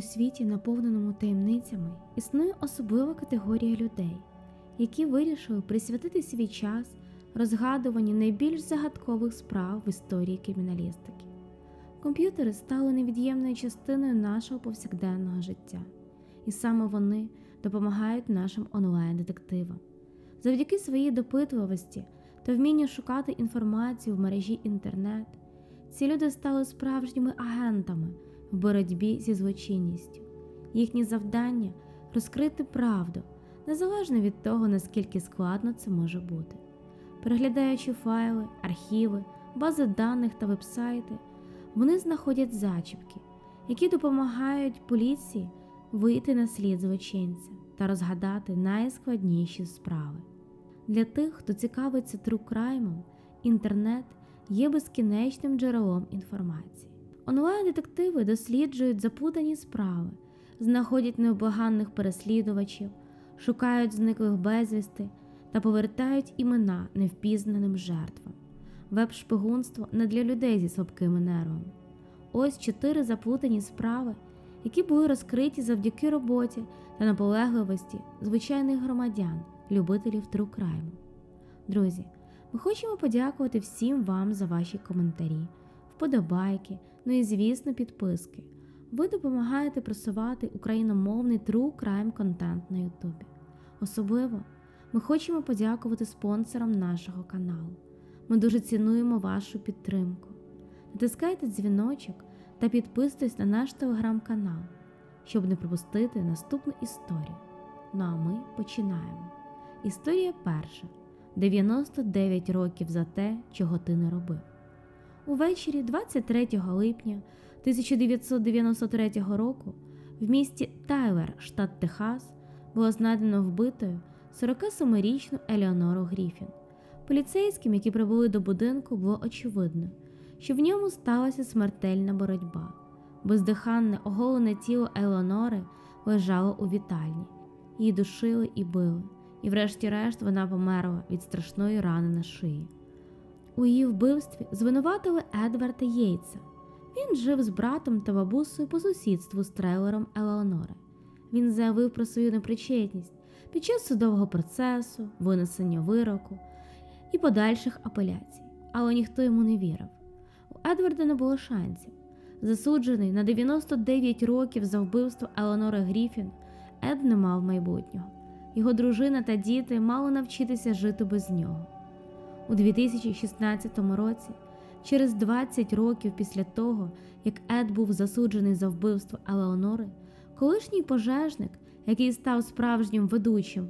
У світі, наповненому таємницями, існує особлива категорія людей, які вирішили присвятити свій час розгадуванню найбільш загадкових справ в історії криміналістики. Комп'ютери стали невід'ємною частиною нашого повсякденного життя, і саме вони допомагають нашим онлайн-детективам. Завдяки своїй допитливості та вмінню шукати інформацію в мережі інтернет, ці люди стали справжніми агентами в боротьбі зі злочинністю. Їхнє завдання розкрити правду, незалежно від того, наскільки складно це може бути. Переглядаючи файли, архіви, бази даних та вебсайти, вони знаходять зачіпки, які допомагають поліції вийти на слід злочинця та розгадати найскладніші справи. Для тих, хто цікавиться трукраймом, інтернет є безкінечним джерелом інформації. Онлайн-детективи досліджують запутані справи, знаходять необлаганних переслідувачів, шукають зниклих безвісти та повертають імена невпізнаним жертвам. Веб-шпигунство не для людей зі слабкими нервами. Ось чотири заплутані справи, які були розкриті завдяки роботі та наполегливості звичайних громадян, любителів трукрайму. Друзі, ми хочемо подякувати всім вам за ваші коментарі, вподобайки, ну і, звісно, підписки. Ви допомагаєте просувати україномовний true crime контент на Ютубі. Особливо ми хочемо подякувати спонсорам нашого каналу. Ми дуже цінуємо вашу підтримку. Натискайте дзвіночок та підписуйтесь на наш телеграм-канал, щоб не пропустити наступну історію. Ну а ми починаємо. Історія перша: 99 років за те, чого ти не робив. Увечері 23 липня 1993 року в місті Тайлер, штат Техас, було знайдено вбитою 47-річну Елеонору Гріфін. Поліцейським, які прибули до будинку, було очевидно, що в ньому сталася смертельна боротьба. Бездиханне, оголене тіло Елеонори лежало у вітальні, її душили і били, і, врешті-решт, вона померла від страшної рани на шиї. У її вбивстві звинуватили Едварда Єйца. Він жив з братом та бабусею по сусідству з трейлером Елеонори. Він заявив про свою непричетність під час судового процесу, винесення вироку і подальших апеляцій, але ніхто йому не вірив. У Едварда не було шансів. Засуджений на 99 років за вбивство Елеонори Гріфін, Ед не мав майбутнього. Його дружина та діти мали навчитися жити без нього. У 2016 році, через 20 років після того, як Ед був засуджений за вбивство Елеонори, колишній пожежник, який став справжнім ведучим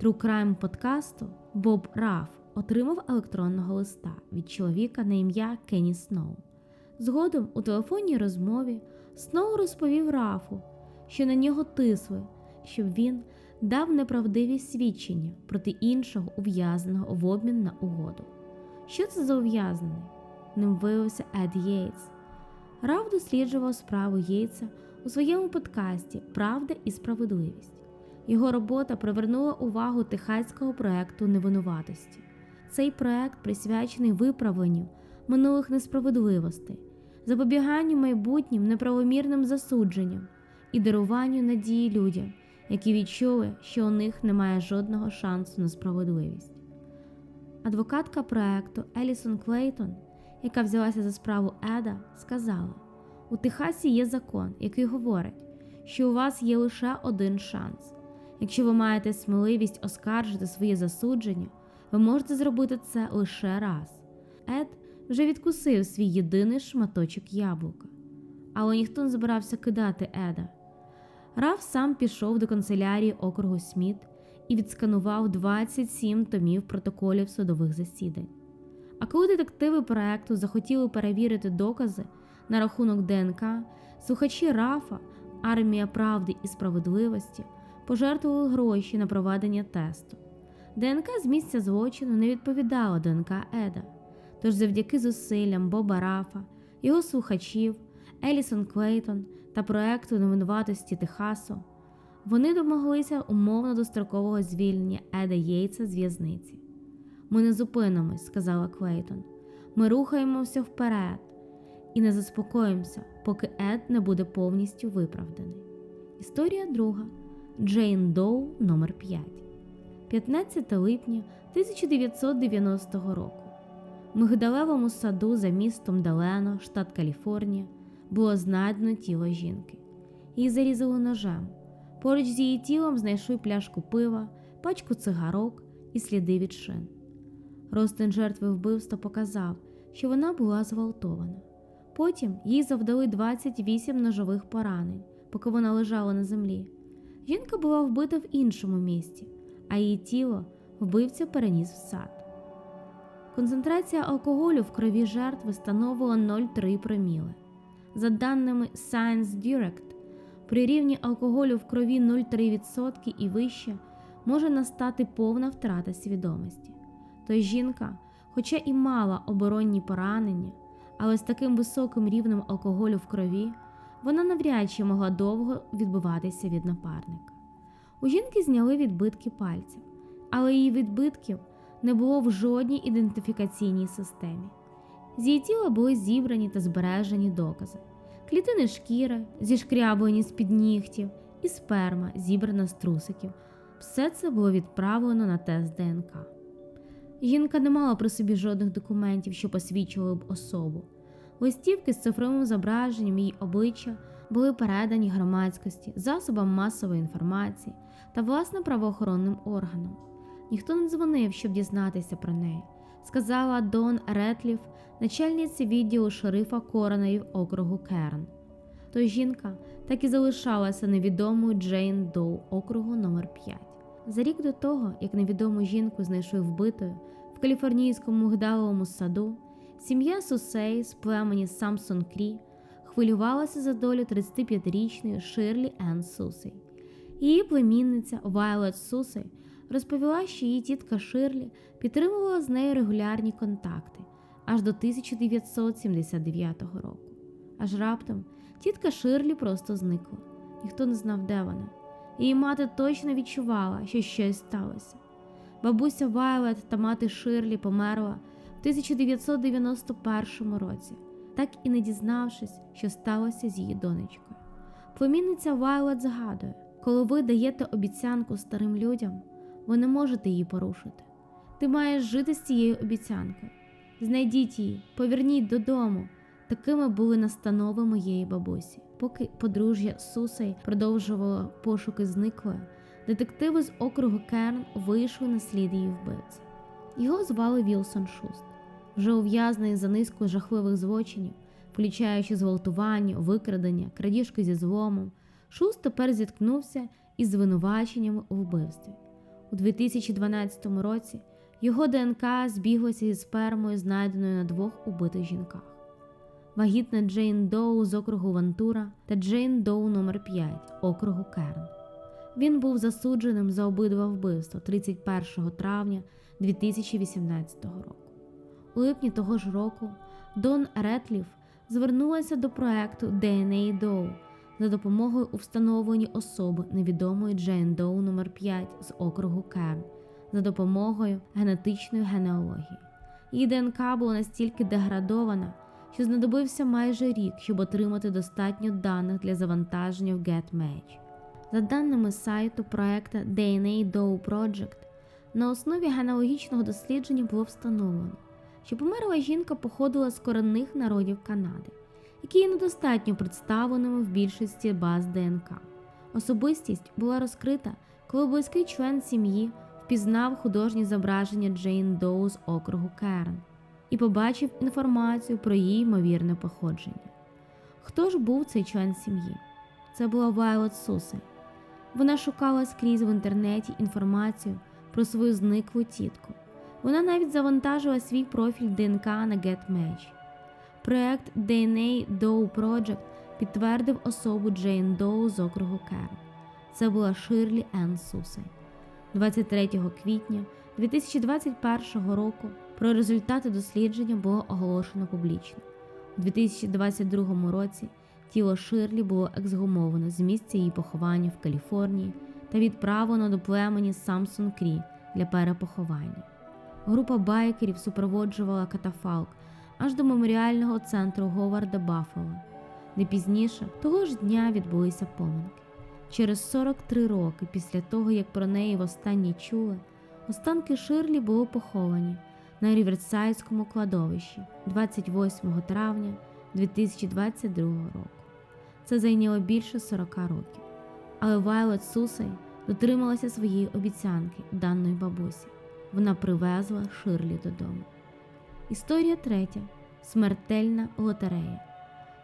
True Crime подкасту Боб Раф, отримав електронного листа від чоловіка на ім'я Кенні Сноу. Згодом у телефонній розмові Сноу розповів Рафу, що на нього тисли, щоб він дав неправдиві свідчення проти іншого ув'язненого в обмін на угоду. Що це за ув'язнений? Ним виявився Ед Єйтс. Раф досліджував справу Єйтса у своєму подкасті Правда і справедливість. Його робота привернула увагу техаського проекту невинуватості. Цей проект присвячений виправленню минулих несправедливостей, запобіганню майбутнім неправомірним засудженням і даруванню надії людям, які відчули, що у них немає жодного шансу на справедливість. Адвокатка проекту Елісон Клейтон, яка взялася за справу Еда, сказала: у Техасі є закон, який говорить, що у вас є лише один шанс. Якщо ви маєте сміливість оскаржити своє засудження, ви можете зробити це лише раз. Ед вже відкусив свій єдиний шматочок яблука, але ніхто не збирався кидати Еда. Раф сам пішов до канцелярії округу Сміт і відсканував 27 томів протоколів судових засідань. А коли детективи проекту захотіли перевірити докази на рахунок ДНК, слухачі Рафа, армія правди і справедливості пожертвували гроші на проведення тесту. ДНК з місця злочину не відповідала ДНК Еда. Тож завдяки зусиллям Боба Рафа, його слухачів, Елісон Клейтон та проекту невинуватості Техасу, вони домоглися умовно дострокового звільнення Еда Єйца з в'язниці. Ми не зупинимось, сказала Клейтон. Ми рухаємося вперед. і не заспокоїмося, поки Ед не буде повністю виправданий. Історія друга Джейн Доу номер 5 15 липня 1990 року. В мигдалевому саду за містом Далено, штат Каліфорнія, було знайдено тіло жінки. Її зарізали ножем. Поруч з її тілом знайшли пляшку пива, пачку цигарок і сліди від шин. Розтин жертви вбивства показав, що вона була зґвалтована. Потім їй завдали 28 ножових поранень, поки вона лежала на землі. Жінка була вбита в іншому місці, а її тіло вбивця переніс в сад. Концентрація алкоголю в крові жертви становила 0,3 проміли. За даними Science Direct, при рівні алкоголю в крові 0,3% і вище може настати повна втрата свідомості. Тож жінка, хоча і мала оборонні поранення, але з таким високим рівнем алкоголю в крові, вона навряд чи могла довго відбиватися від напарника. У жінки зняли відбитки пальців, але її відбитків не було в жодній ідентифікаційній системі. З її тіла були зібрані та збережені докази, клітини шкіри, зішкрябані з під нігтів, і сперма, зібрана з трусиків. Все це було відправлено на тест ДНК. Жінка не мала при собі жодних документів, що посвідчували б особу. Листівки з цифровим зображенням її обличчя були передані громадськості, засобам масової інформації та власне правоохоронним органам. Ніхто не дзвонив, щоб дізнатися про неї, сказала Дон Ретліф, начальниця відділу шерифа Коронаїв округу Керн. Тож жінка так і залишалася невідомою Джейн Доу округу номер 5 За рік до того, як невідому жінку знайшли вбитою в каліфорнійському гдаловому саду, сім'я Сусей з племені Самсон Крі хвилювалася за долю 35-річної Ширлі Енн Сусей. Її племінниця Вайлет Сусей розповіла, що її тітка Ширлі підтримувала з нею регулярні контакти аж до 1979 року. Аж раптом тітка Ширлі просто зникла. Ніхто не знав, де вона. Її мати точно відчувала, що щось сталося. Бабуся Вайлет та мати Ширлі померла в 1991 році, так і не дізнавшись, що сталося з її донечкою. Племінниця Вайлет згадує, коли ви даєте обіцянку старим людям, ви не можете її порушити. Ти маєш жити з цією обіцянкою. Знайдіть її, поверніть додому. Такими були настанови моєї бабусі. Поки подружжя Сусей продовжувало пошуки зниклої, детективи з округу Керн вийшли на слід її вбивці. Його звали Вілсон Шуст, вже ув'язаний за низкою жахливих злочинів, включаючи зґвалтування, викрадення, крадіжки зі зломом. Шуст тепер зіткнувся із звинуваченнями у вбивстві. У 2012 році його ДНК збіглося зі спермою, знайденою на двох убитих жінках. Вагітна Джейн Доу з округу Вантура та Джейн Доу номер 5 округу Керн. Він був засудженим за обидва вбивства 31 травня 2018 року. У липні того ж року Дон Ретліф звернулася до проекту DNA Доу за допомогою у встановленні особи невідомої Джейн Доу номер 5 з округу Керн за допомогою генетичної генеалогії. Її ДНК була настільки деградована, що знадобився майже рік, щоб отримати достатньо даних для завантаження в GetMatch. За даними сайту проекту DNA Doe Project, на основі генеалогічного дослідження було встановлено, що померла жінка походила з коренних народів Канади, які є недостатньо представленими в більшості баз ДНК. Особистість була розкрита, коли близький член сім'ї впізнав художні зображення Джейн Доу з округу Керн і побачив інформацію про її ймовірне походження. Хто ж був цей член сім'ї? Це була Вайлот Сусе. Вона шукала скрізь в інтернеті інформацію про свою зниклу тітку. Вона навіть завантажила свій профіль ДНК на GetMatch. Проект DNA Doe Project підтвердив особу Джейн Доу з округу Керн. Це була Ширлі Енн Сусей. 23 квітня 2021 року про результати дослідження було оголошено публічно. У 2022 році тіло Ширлі було ексгумовано з місця її поховання в Каліфорнії та відправлено до племені Самсон Крі для перепоховання. Група байкерів супроводжувала катафалк аж до меморіального центру Говарда Баффало, де пізніше того ж дня відбулися поминки. Через 43 роки після того, як про неї востаннє чули, останки Ширлі були поховані на Ріверсайдському кладовищі 28 травня 2022 року. Це зайняло більше 40 років. Але Вайлет Сусей дотрималася своєї обіцянки даної бабусі. Вона привезла Ширлі додому. Історія третя. Смертельна лотерея.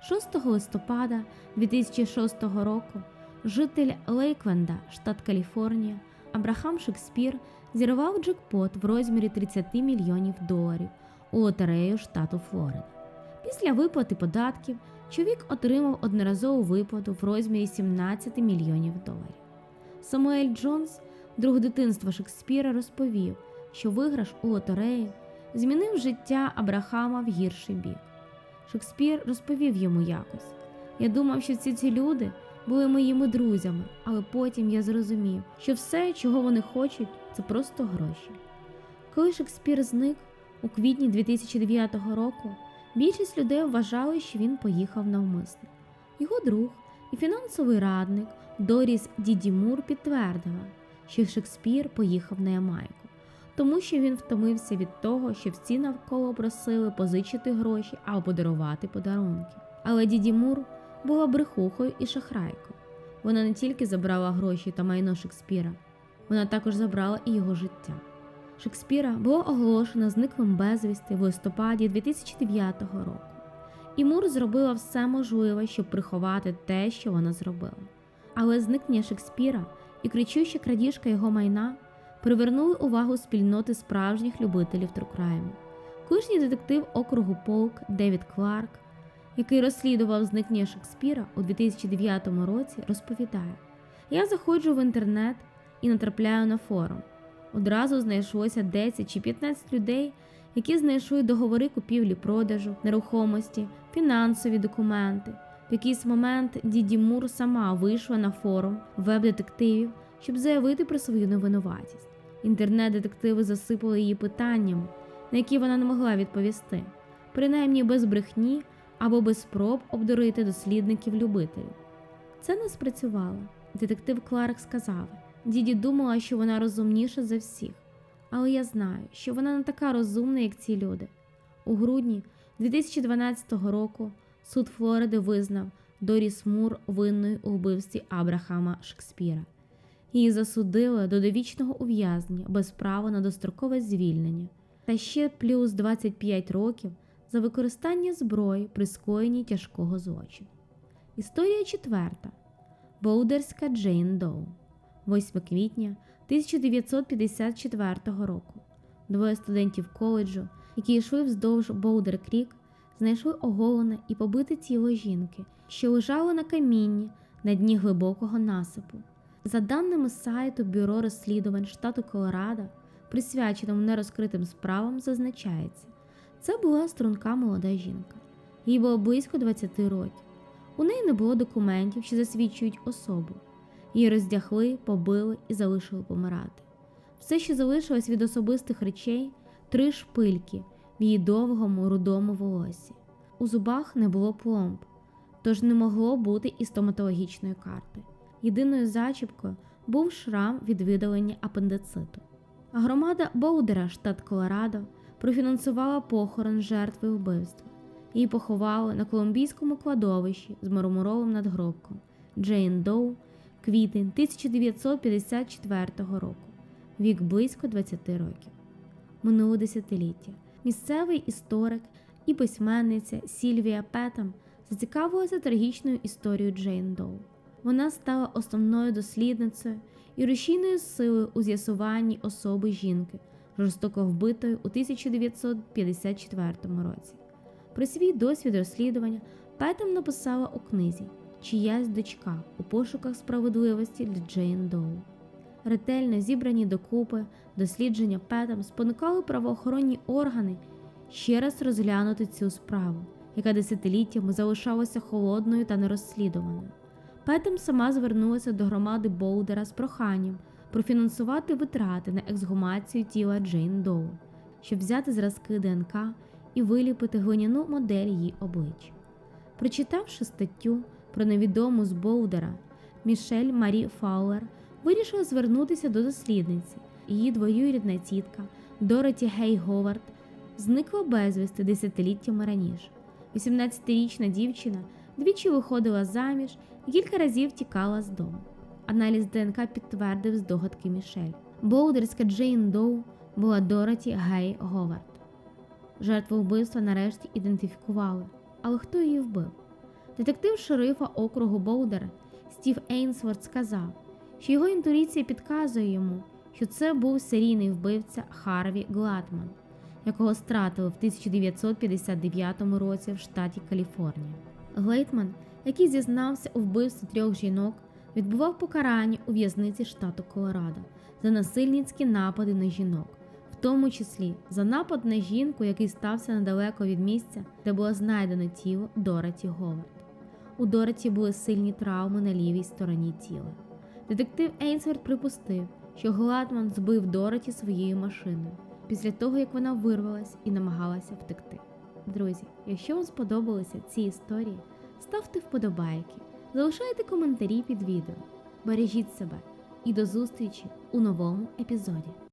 6 листопада 2006 року житель Лейкленда, штат Каліфорнія, Абрахам Шекспір зірвав джекпот в розмірі 30 мільйонів доларів у лотерею штату Флорида. Після виплати податків чоловік отримав одноразову виплату в розмірі 17 мільйонів доларів. Самуель Джонс, друг дитинства Шекспіра, розповів, що виграш у лотереї змінив життя Абрахама в гірший бік. Шекспір розповів йому якось: Я думав, що ці ці люди були моїми друзями, але потім я зрозумів, що все, чого вони хочуть, це просто гроші. Коли Шекспір зник у квітні 2009 року, більшість людей вважали, що він поїхав навмисно. Його друг і фінансовий радник Доріс Дідімур підтвердила, що Шекспір поїхав на Ямайку, тому що він втомився від того, що всі навколо просили позичити гроші або подарувати подарунки. Але Дідімур була брехухою і шахрайкою. Вона не тільки забрала гроші та майно Шекспіра, вона також забрала і його життя. Шекспіра було оголошено зниклим безвісти в листопаді 2009 року, і Мур зробила все можливе, щоб приховати те, що вона зробила. Але зникнення Шекспіра і кричуща крадіжка його майна привернули увагу спільноти справжніх любителів Трукрайму. Колишній детектив округу Полк Девід Кларк, який розслідував зникнення Шекспіра у 2009 році, розповідає: Я заходжу в інтернет і натрапляю на форум. Одразу знайшлося 10 чи 15 людей, які знайшли договори купівлі-продажу, нерухомості, фінансові документи. В якийсь момент Діді Мур сама вийшла на форум веб-детективів, щоб заявити про свою невинуватість. Інтернет-детективи засипали її питаннями, на які вона не могла відповісти, принаймні без брехні або без спроб обдурити дослідників-любителів. Це не спрацювало. Детектив Кларк сказав: Діді думала, що вона розумніша за всіх, але я знаю, що вона не така розумна, як ці люди. У грудні 2012 року суд Флориди визнав Доріс Мур винною у вбивстві Абрахама Шекспіра. Її засудили до довічного ув'язнення без права на дострокове звільнення та ще плюс 25 років за використання зброї при скоєнні тяжкого злочину. Історія четверта. Боудерська Джейн Доу. 8 квітня 1954 року. Двоє студентів коледжу, які йшли вздовж Боудер Крік, знайшли оголене і побите тіло жінки, що лежало на камінні на дні глибокого насипу. За даними сайту Бюро розслідувань штату Колорадо, присвяченому нерозкритим справам, зазначається, це була струнка молода жінка. Їй було близько 20 років. У неї не було документів, що засвідчують особу. Її роздягли, побили і залишили помирати. Все, що залишилось від особистих речей, три шпильки в її довгому рудому волосі. У зубах не було пломб, тож не могло бути і стоматологічної карти. Єдиною зачіпкою був шрам від видалення апендициту. Громада Боудера, штат Колорадо, профінансувала похорон жертви вбивства. Її поховали на колумбійському кладовищі з мармуровим надгробком Джейн Доу, квітень 1954 року, вік близько 20 років. Минуле десятиліття. Місцевий історик і письменниця Сільвія Петам зацікавилася трагічною історією Джейн Доу. Вона стала основною дослідницею і рушійною силою у з'ясуванні особи жінки, жорстоко вбитої у 1954 році. Про свій досвід розслідування Петам написала у книзі Чиясь дочка у пошуках справедливості для Джейн Доу. Ретельно зібрані докупи дослідження Петам спонукали правоохоронні органи ще раз розглянути цю справу, яка десятиліттями залишалася холодною та нерозслідуваною. Петем сама звернулася до громади Боудера з проханням профінансувати витрати на ексгумацію тіла Джейн Доу, щоб взяти зразки ДНК і виліпити глиняну модель її обличчя. Прочитавши статтю про невідому з Боудера, Мішель Марі Фаулер вирішила звернутися до дослідниці. Її двоюрідна тітка Дороті Гей Говард зникла безвісти десятиліттями раніше. 18-річна дівчина двічі виходила заміж і кілька разів тікала з дому. Аналіз ДНК підтвердив здогадки Мішель. Боудерська Джейн Доу була Дороті Гей Говард. Жертву вбивства нарешті ідентифікували, але хто її вбив? Детектив шерифа округу Боудера Стів Ейнсворт сказав, що його інтуїція підказує йому, що це був серійний вбивця Харві Гладман, якого стратили в 1959 році в штаті Каліфорнія. Глейтман, який зізнався у вбивстві трьох жінок, відбував покарання у в'язниці штату Колорадо за насильницькі напади на жінок, в тому числі за напад на жінку, який стався недалеко від місця, де було знайдено тіло Дороті Говард. У Дороті були сильні травми на лівій стороні тіла. Детектив Ейнсверт припустив, що Гладман збив Дороті своєю машиною після того, як вона вирвалась і намагалася втекти. Друзі, якщо вам сподобалися ці історії, ставте вподобайки, залишайте коментарі під відео, бережіть себе і до зустрічі у новому епізоді.